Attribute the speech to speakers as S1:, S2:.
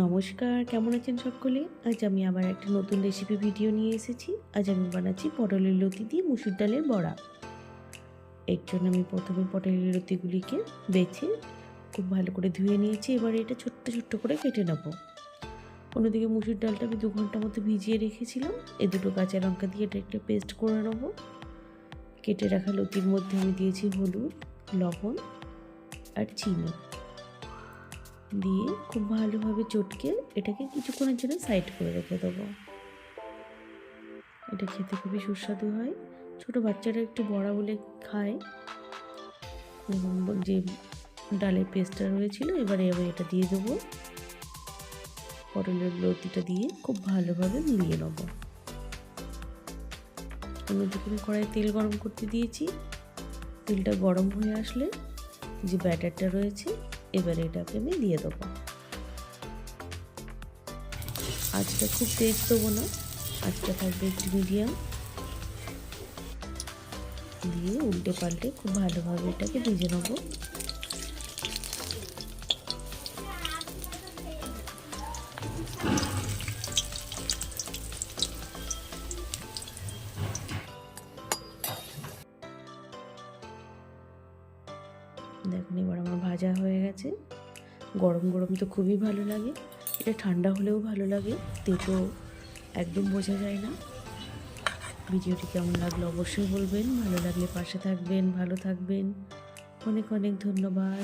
S1: নমস্কার, কেমন আছেন সকলে? আজ আমি আবার একটা নতুন রেসিপি ভিডিও নিয়ে এসেছি। আজ আমি বানাচ্ছি পটলের লতি দিয়ে মুসুর ডালের বড়া। এর জন্য আমি প্রথমে পটলের লতিগুলিকে বেছে, খুব ভালো করে ধুয়ে নিয়েছি। এবার এটা ছোট্ট ছোট্ট করে কেটে নেব। অন্যদিকে মুসুর ডালটা আমি দু ঘণ্টা মতো ভিজিয়ে রেখেছিলাম। এ দুটো কাঁচা লঙ্কা দিয়ে এটা একটা পেস্ট করে নেব। কেটে রাখা লতির মধ্যে আমি দিয়েছি হলুদ, লবণ আর চিনি। দিয়ে খুব ভালোভাবে চটকে এটাকে কিছুক্ষণের জন্য সাইড করে রেখে দেবো। এটা খেতে খুবই সুস্বাদু হয়। ছোট বাচ্চারা একটু বড়া বলে খায়। এবং যে ডালের পেস্টটা রয়েছিল, এবারে আমি এটা দিয়ে দেবো। পটলের লতিটা দিয়ে খুব ভালোভাবে মিলিয়ে নেব। অন্যদিকে কড়াই তেল গরম করতে দিয়েছি। তেলটা গরম হয়ে আসলে যে ব্যাটারটা রয়েছে এবারে এটাকে আমি দিয়ে দেবো। আজটা খুব তেজ দেবো না আজটা থাকবে একটু মিডিয়াম দিয়ে উল্টে পাল্টে খুব ভালোভাবে এটাকে ভেজে নেব। দেখুন, এবার আমার ভাজা হয়ে গেছে। গরম গরম তো খুবই ভালো লাগে। এটা ঠান্ডা হলেও ভালো লাগে, তেতো একদম বোঝা যায় না। ভিডিওটি কেমন লাগল অবশ্যই বলবেন, ভালো লাগলে পাশে থাকবেন, ভালো থাকবেন। অনেক অনেক ধন্যবাদ।